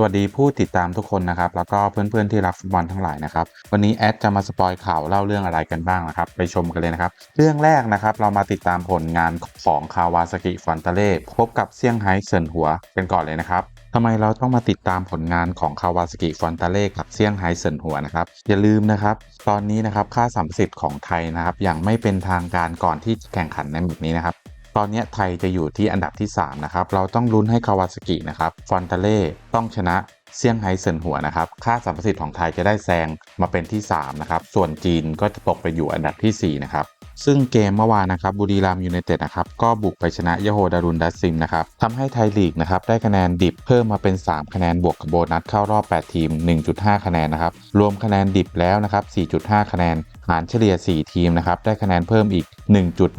สวัสดีผู้ติดตามทุกคนนะครับ แล้วก็เพื่อนๆที่รักฟุตบอลทั้งหลายนะครับ วันนี้แอดจะมาสปอยข่าวเล่าเรื่องอะไรกันบ้างนะครับ ไปชมกันเลยนะครับ เรื่องแรกนะครับ เรามาติดตามผลงานของคาวาซากิฟอนตาเล่พบกับเซี่ยงไฮ้เซินหัวกันก่อนเลยนะครับทำไมเราต้องมาติดตามผลงานของคาวาซากิฟอนตาเล่กับเซี่ยงไฮ้เซินหัวนะครับ อย่าลืมนะครับ ตอนนี้นะครับค่าสัมสิทธิ์ของไทยนะครับ อย่างไม่เป็นทางการก่อนที่จะแข่งขันในแบบนี้นะครับ ตอนนี้ไทยจะอยู่ที่อันดับที่ 3 นะครับ เราต้องลุ้นให้คาวาซกินะครับ ฟอนตาเล่ต้องชนะเซี่ยงไฮ้เซินหัวนะครับ ค่าสัมประสิทธิ์ของไทยจะได้แซงมาเป็นที่ 3 นะครับ ส่วนจีนก็จะตกไปอยู่อันดับทีสี่4 นะครับ ซึ่งเกมเมื่อวานนะครับ บุรีรัมย์ยูไนเต็ดนะครับ ก็บุกไปชนะยโฮดารุนดัสซิมนะครับทำให้ไทยลีกนะครับ ได้คะแนนดิบเพิ่มมาเป็น 3 คะแนนบวกกับโบนัสเข้ารอบ 8 ทีม 1.5 คะแนนนะครับ รวมคะแนนดิบแล้วนะครับ 4.5 คะแนน หารเฉลี่ย 4 ทีมนะครับ ได้คะแนนเพิ่มอีก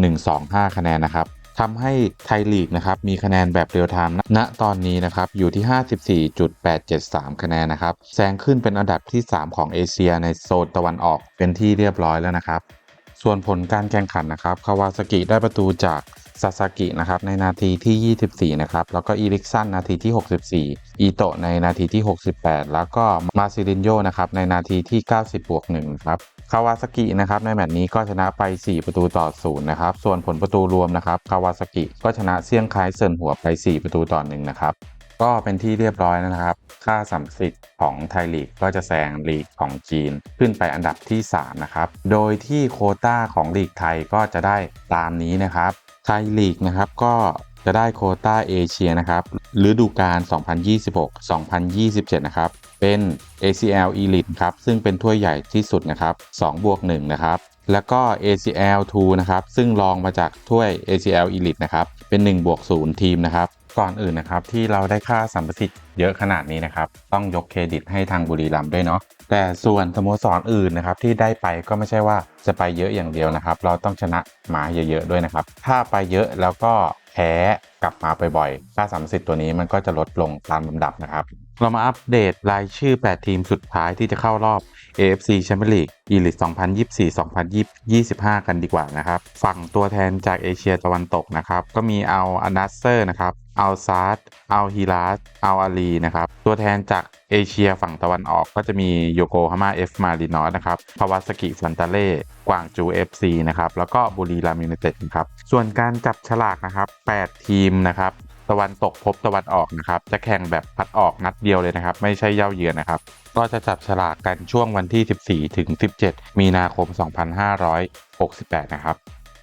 1.125 คะแนนนะครับ ทำให้ไทยลีกนะครับมีคะแนนแบบเรียลไทม์ณตอนนี้นะครับอยู่ที่ 54.873 คะแนนนะครับแซงขึ้นเป็นอันดับที่ 3 ของเอเชียในโซนตะวันออกเป็นที่เรียบร้อยแล้วนะครับ ส่วนผลการแข่งขันนะครับคาวาซากิได้ประตูจากซาซากินะครับในนาทีที่ 24 นะครับ แล้วก็อีริกซันนาทีที่ 64 อีโตะในนาทีที่ 68 แล้วก็มาซิลินโยนะครับในนาทีที่ 90บวก1ครับ คาวาซากินะครับในแมตช์นี้ก็ชนะไป 4 ประตูต่อ0นะครับส่วนผลประตูรวมนะครับคาวาซากิก็ชนะเซี่ยงไฮ้เซินหัวไป 4 ประตูต่อ1นะครับก็เป็นที่เรียบร้อยนะครับ ค่าสัมสิทธิ์ของไทยลีกก็จะแซงลีกของจีนขึ้นไปอันดับที่ 3 นะครับ โดยที่โคต้าของลีกไทยก็จะได้ตามนี้นะครับ ไทยลีกนะครับก็ จะได้โคต้าเอเชียนะครับฤดูกาล 2026-2027 นะครับ เป็น ACL Elite ครับ ซึ่งเป็นถ้วยใหญ่ที่สุดนะครับ2บวก1นะครับ แล้วก็ ACL 2นะครับ ซึ่งรองมาจากถ้วย ACL Elite นะครับ เป็น1บวก0ทีมนะครับ ก่อนอื่นนะครับที่เราได้ค่าสัมประสิทธิ์เยอะขนาดนี้นะครับ ต้องยกเครดิตให้ทางบุรีรัมย์ด้วยเนาะ แต่ส่วนสโมสรออื่นนะครับที่ได้ไปก็ไม่ใช่ว่าจะไปเยอะอย่างเดียวนะครับ เราต้องชนะมาเยอะๆด้วยนะครับ ถ้าไปเยอะแล้วก็แพ้กลับมาบ่อยๆค่าสัมประสิทธิ์ตัวนี้มันก็จะลดลงตามลำดับนะครับ เรามาอัปเดตรายชื่อ 8 ทีมสุดท้ายที่จะเข้ารอบ AFC Champions League Elite 2024-2025 กันดีกว่านะครับ ฝั่งตัวแทนจากเอเชียตะวันตกนะครับ ก็มีเอาอานัสเซอร์นะครับเอาซาร์ดเอาฮิลาสเอาอาลีนะครับ ตัวแทนจากเอเชียฝั่งตะวันออกก็จะมีโยโกฮาม่าเอฟมารินอสนะครับพาวาสกิฟันตาเล่กวางจู FC นะครับ แล้วก็บุรีรัมย์ยูไนเต็ดครับ ส่วนการจับฉลากนะครับ 8 ทีมนะครับ ตะวันตกพบตะวันออกนะครับจะแข่งแบบพัดออกนัดเดียวเลยนะครับ ไม่ใช่เย่าเยือนนะครับ ก็จะจับฉลากกันช่วงวันที่ 14 ถึง 17 มีนาคม 2568 นะครับ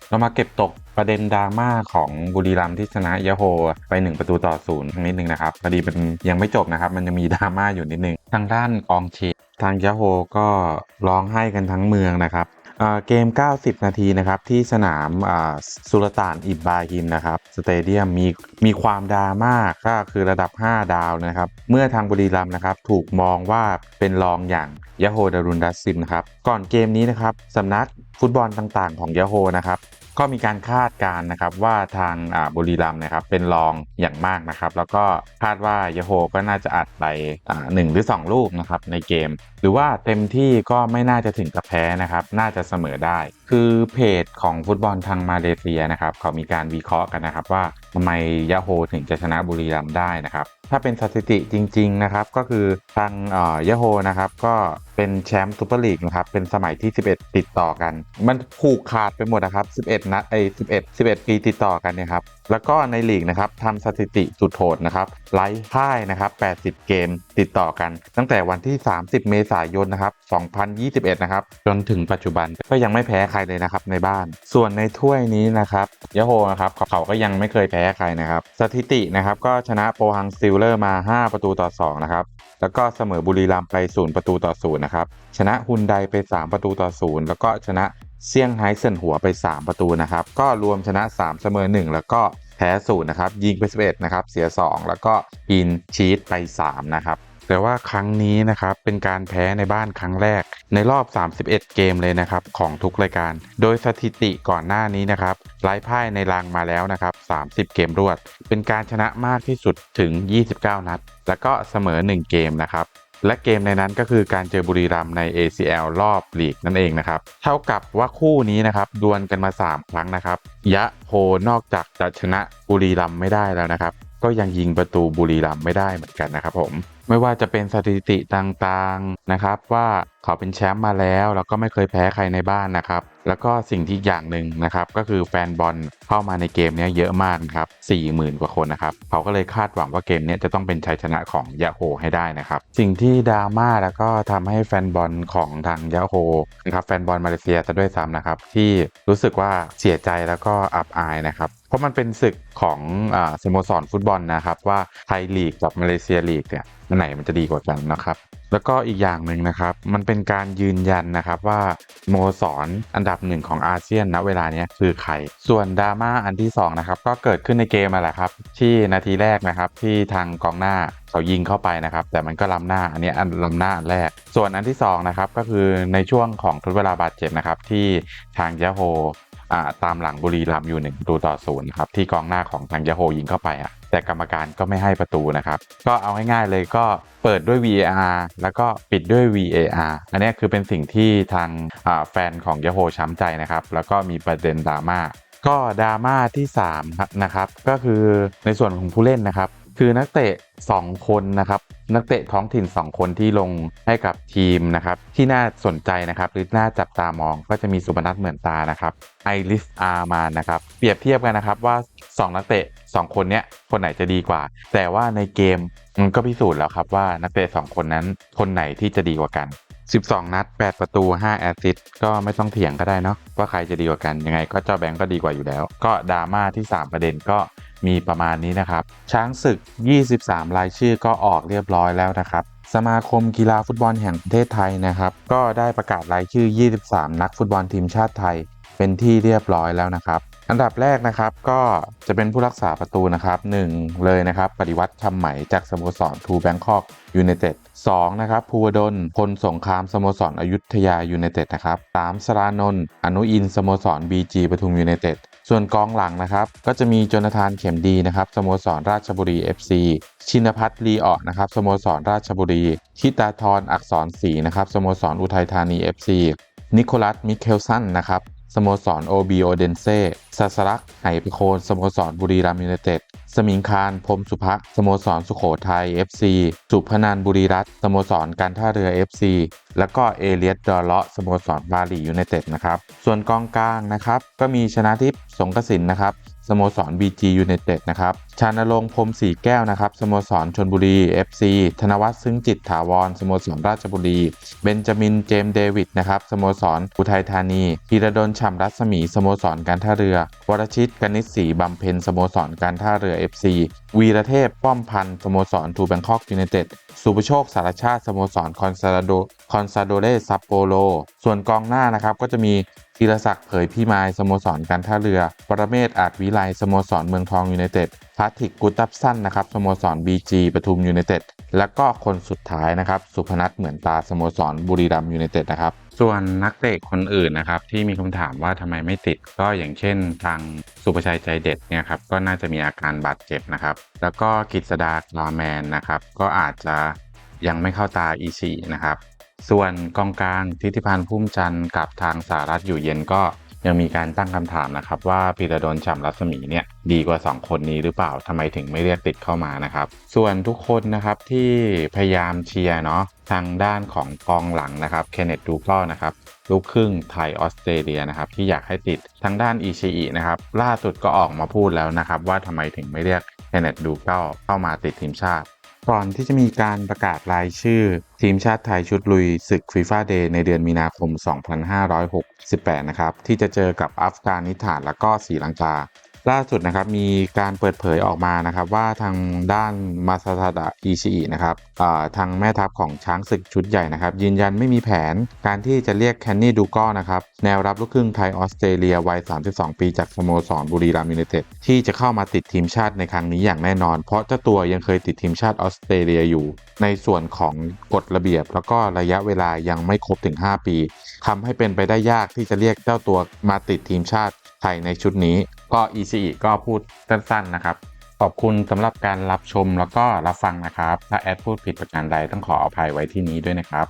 เรามาเก็บตกประเด็นดราม่าของบุรีรัมย์ที่ชนะยะโฮไป 1 ประตูต่อศูนย์นิดนึงนะครับพอดีมันยังไม่จบนะครับ มันยังมีดราม่าอยู่นิดนึงทางด้านกองเชียร์ทางยะโฮก็ร้องไห้กันทั้งเมืองนะครับ เกม 90 นาทีนะครับที่สนามสุลต่านอิบบาฮินนะครับสเตเดียมมีมีความดราม่าก็คือระดับ 5 ดาวนะครับ เมื่อทางบุรีรัมย์นะครับถูกมองว่าเป็นรองอย่างยะโฮดารุนดัสซินะครับก่อนเกมนี้นะครับสำนัก ฟุตบอลต่างๆ ของยาโฮนะครับก็มีการคาดการ์นะครับว่าทางบุรีรัมนะครับเป็นรองอย่างมากนะครับ แล้วก็คาดว่ายาโฮก็น่าจะอัดไปหนึ่งหรือ 2 ลูกนะครับในเกม หรือว่าเต็มที่ก็ไม่น่าจะถึงกับแพ้นะครับ น่าจะเสมอได้คือเพจของฟุตบอลทางมาเลเซียนะครับ เขามีการวิเคราะห์กันนะครับว่าทำไมยาโฮถึงจะชนะบุรีรัมย์ได้นะครับ ถ้าเป็นสถิติจริง ๆ นะครับ ก็คือทางเอ่อยาโฮนะครับ ก็เป็นแชมป์ซูเปอร์ลีกนะครับ เป็นสมัยที่ 11 ติดต่อกัน มันผูกขาดไปหมดนะครับ 11 นัดไอ้11 11 ปีติดต่อกันเนี่ยครับ แล้วก็ในลีกนะครับทำสถิติสุดโหดนะครับไล่พ่ายนะครับ 80 เกมติดต่อกัน ตั้งแต่วันที่ 30 เมษายนนะครับ 2021 นะครับ จนถึงปัจจุบันก็ยังไม่แพ้ใครเลยนะครับในบ้าน ส่วนในถ้วยนี้นะครับยโฮนะครับเขาก็ยังไม่เคยแพ้ใครนะครับ สถิตินะครับก็ชนะโปฮังซิลเลอร์มา 5 ประตูต่อ 2 นะครับแล้วก็เสมอบุรีรัมย์ไป 0 ประตูต่อ 0 นะครับ ชนะฮุนไดไป 3 ประตูต่อ 0 แล้วก็ชนะ เซี่ยงไฮ้เซินหัวไป 3 ประตูนะครับ ก็รวมชนะ 3 เสมอ 1 แล้วก็แพ้0นะครับ ยิงไป 11 นะครับ เสีย 2 แล้วก็อินชีตไป 3 นะครับ แต่ว่าครั้งนี้นะครับเป็นการแพ้ในบ้านครั้งแรก ในรอบ 31 เกมเลยนะครับของทุกรายการ โดยสถิติก่อนหน้านี้นะครับไร้พ่ายในรังมาแล้วนะครับ 30 เกมรวด เป็นการชนะมากที่สุดถึง 29 นัด แล้วก็เสมอ 1 เกมนะครับ และเกมในนั้นก็คือการเจอบุรีรัมใน ACL รอบลีกนั่นเองนะครับ เท่ากับว่าคู่นี้นะครับดวลกันมา 3 ครั้งนะครับ ยะโฮนอกจากจะชนะบุรีรัมไม่ได้แล้วนะครับ ก็ยังยิงประตูบุรีรัมไม่ได้เหมือนกันนะครับผม ไม่ว่าจะเป็นสถิติต่างๆนะครับ ว่าเขาเป็นแชมป์มาแล้ว แล้วก็ไม่เคยแพ้ใครในบ้านนะครับ แล้วก็สิ่งที่อย่างหนึ่งนะครับก็คือแฟนบอลเข้ามาในเกมนี้เยอะมากครับ40,000 กว่าคนนะครับเขาก็เลยคาดหวังว่าเกมนี้จะต้องเป็นชัยชนะของยาโฮให้ได้นะครับสิ่งที่ดราม่าแล้วก็ทำให้แฟนบอลของทางยาโฮนะครับแฟนบอลมาเลเซียจะด้วยซ้ำนะครับที่รู้สึกว่าเสียใจแล้วก็อับอายนะครับ ราะมันเป็นศึกของอสโมสรฟุตบอลนะครับว่าไทยลีกกับมาเลเซียลีกเนี่ยอันไหนมันจะดีกว่ากันนะครับแล้วก็อีกอย่างหนึ่งนะครับ มันเป็นการยืนยันนะครับว่าโมสรอันดับหนึ่งของอาเซียนณเวลานี้คือใคร ส่วนดราม่าอันที่สองนะครับก็เกิดขึ้นในเกมมาแหละครับ ที่นาทีแรกนะครับที่ทางกองหน้าเขายิงเข้าไปนะครับ แต่มันก็ล้ำหน้าอันนี้อันล้ำหน้าอันแรก ส่วนอันที่สองนะครับก็คือในช่วงของทดเวลาบาดเจ็บนะครับที่ทางยะโฮ ตามหลังบุรีรัมย์อยู่หนึ่งประตูต่อศูนย์ครับที่กองหน้าของทางยาโฮยิงเข้าไปอะแต่กรรมการก็ไม่ให้ประตูนะครับ ก็เอาง่ายๆเลยก็เปิดด้วย VAR แล้วก็ปิดด้วย VAR อันนี้คือเป็นสิ่งที่ทางาแฟนของยาโฮช้ำใจนะครับ แล้วก็มีประเด็นดราม่าก็ดราม่าที่3ครับนะครับ ก็คือในส่วนของผู้เล่นนะครับ คือนักเตะ 2 คนนะครับนักเตะท้องถิ่น 2 คนที่ลงให้กับทีมนะครับที่น่าสนใจนะครับหรือน่าจับตามองก็จะมีสุพนัทเหมือนตานะครับไอริสอาร์มานะครับเปรียบเทียบกันนะครับว่า 2 นักเตะ 2 คนเนี้ยคนไหนจะดีกว่า แต่ว่าในเกมมันก็พิสูจน์แล้วครับว่านักเตะ 2 คนนั้นคนไหนที่จะดีกว่ากัน 12 นัด 8 ประตู 5 แอสซิสต์ก็ไม่ต้องเถียงก็ได้เนาะว่าใครจะดีกว่ากันยังไงก็เจ้าแบงก์ก็ดีกว่าอยู่แล้ว ก็ดราม่าที่ 3 ประเด็นก็ มีประมาณนี้นะครับ ช้างศึก 23 รายชื่อก็ออกเรียบร้อยแล้วนะครับ สมาคมกีฬาฟุตบอลแห่งประเทศไทยนะครับ ก็ได้ประกาศรายชื่อ 23 นักฟุตบอลทีมชาติไทย เป็นที่เรียบร้อยแล้วนะครับ อันดับแรกนะครับก็จะเป็นผู้รักษาประตูนะครับหนึ่งเลยนะครับ ปฏิวัติคำไหมจากสโมสรทูแบงคอกยูไนเต็ดสองนะครับภูวดลพลสงครามสโมสรอยุธยายูไนเต็ดนะครับสามสรานนท์อนุอินสโมสรบีจีปทุมยูไนเต็ด ส่วนกองหลังนะครับก็จะมีโจนาธานเข็มดีนะครับสโมสรราชบุรี FC ชินพัฒน์ลีออนะครับสโมสรราชบุรีทิตาทรอักษรศรีนะครับสโมสรอุทัยธานี FC นิโคลัสมิเคลสันนะครับ สโมสรโอบีโอเดนเซ่สัสลักไหไปโคนสโมสรบุรีรัมย์ยูไนเต็ดสมิงคารพรมสุภะสโมสรสุโขทัย FC สุพนันบุรีรัตสโมสรการท่าเรือ FC แล้วก็เอเลียสดอเลาะสโมสรบาหลียูไนเต็ดนะครับ ส่วนกองกลางนะครับ ก็มีชนะทิพย์สงกสินนะครับ สโมสร BG United นะครับ ชานรงพรมสีแก้วนะครับ สโมสรชนบุรี FC ธนวัฒน์ซึ้งจิตถาวร สโมสรราชบุรี เบนจามิน เจมส์เดวิดนะครับ สโมสรอุทัยธานีธีระดลฉ่ำรัศมี สโมสรการท่าเรือ วรชิตกนิษฐ์ศรีบำเพ็ญ สโมสรการท่าเรือ FC วีระเทพ ป้อมพันธ์ สโมสรทูแบงคอกยูไนเต็ด สุภโชค สารชาติ สโมสรคอนซาโดคอนซาโดเรซัปโปโล ส่วนกองหน้านะครับก็จะมี ธีรศักดิ์เผยพี่มายสโมสรการท่าเรือ ปรเมศอาจวิไลสโมสรเมืองทองยูไนเต็ดพาทิกกุตับสั้นนะครับสโมสร BG ปทุมยูไนเต็ดแล้วก็คนสุดท้ายนะครับ สุพนัทเหมือนตาสโมสรบุรีรัมย์ยูไนเต็ดนะครับ ส่วนนักเตะคนอื่นนะครับ ที่มีคำถามว่าทำไมไม่ติดก็อย่างเช่น ทางสุประชัยใจเด็ดเนี่ยครับก็น่าจะมีอาการบาดเจ็บนะครับ แล้วก็กิษดาลาแมนนะครับ ก็อาจจะยังไม่เข้าตาอีชีนะครับ ส่วนกองกลางทิติพันธ์พุ่มจันทร์กับทางสารัฐอยู่เย็นก็ยังมีการตั้งคำถามนะครับ ว่าพีระดลฉ่ำรัศมีเนี่ยดีกว่า 2 คนนี้หรือเปล่าทำไมถึงไม่เรียกติดเข้ามานะครับ ส่วนทุกคนนะครับที่พยายามเชียร์เนาะทางด้านของกองหลังนะครับเคนเนตดูก็นะครับลูกครึ่งไทยออสเตรเลียนะครับที่อยากให้ติดทางด้านอีชีอีนะครับล่าสุดก็ออกมาพูดแล้วนะครับว่าทำไมถึงไม่เรียกเคนเนตดูก็เข้ามาติดทีมชาติ ก่อนที่จะมีการประกาศรายชื่อ ทีมชาติไทยชุดลุยศึกฟีฟ่าเดย์ในเดือนมีนาคม 2568 นะครับ ที่จะเจอกับอัฟกานิสถานและก็ศรีลังกา ล่าสุดนะครับมีการเปิดเผยออกมานะครับว่าทางด้านมาซาทาดะอิชิอินะครับทางแม่ทัพของช้างศึกชุดใหญ่นะครับ ยืนยันไม่มีแผนการที่จะเรียกแคนนี่ดูก้นะครับแนวรับลูกครึ่งไทยออสเตรเลียวัย 32 ปีจากสโมสรบุรีรัมย์ยูไนเต็ดที่จะเข้ามาติดทีมชาติในครั้งนี้อย่างแน่นอน เพราะเจ้าตัวยังเคยติดทีมชาติออสเตรเลียอยู่ ในส่วนของกฎระเบียบ แล้วก็ระยะเวลายังไม่ครบถึง 5 ปีทำให้เป็นไปได้ยากที่จะเรียกเจ้าตัวมาติดทีมชาติ ทยในชุดนี้ก็ ECE ก็พูดสั้นๆนะครับ ขอบคุณสำหรับการรับชมแล้วก็รับฟังนะครับ ถ้าแอดพูดผิดประการใดต้องขออภัยไว้ที่นี้ด้วยนะครับ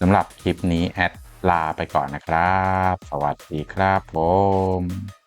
สำหรับคลิปนี้แอดลาไปก่อนนะครับ สวัสดีครับผม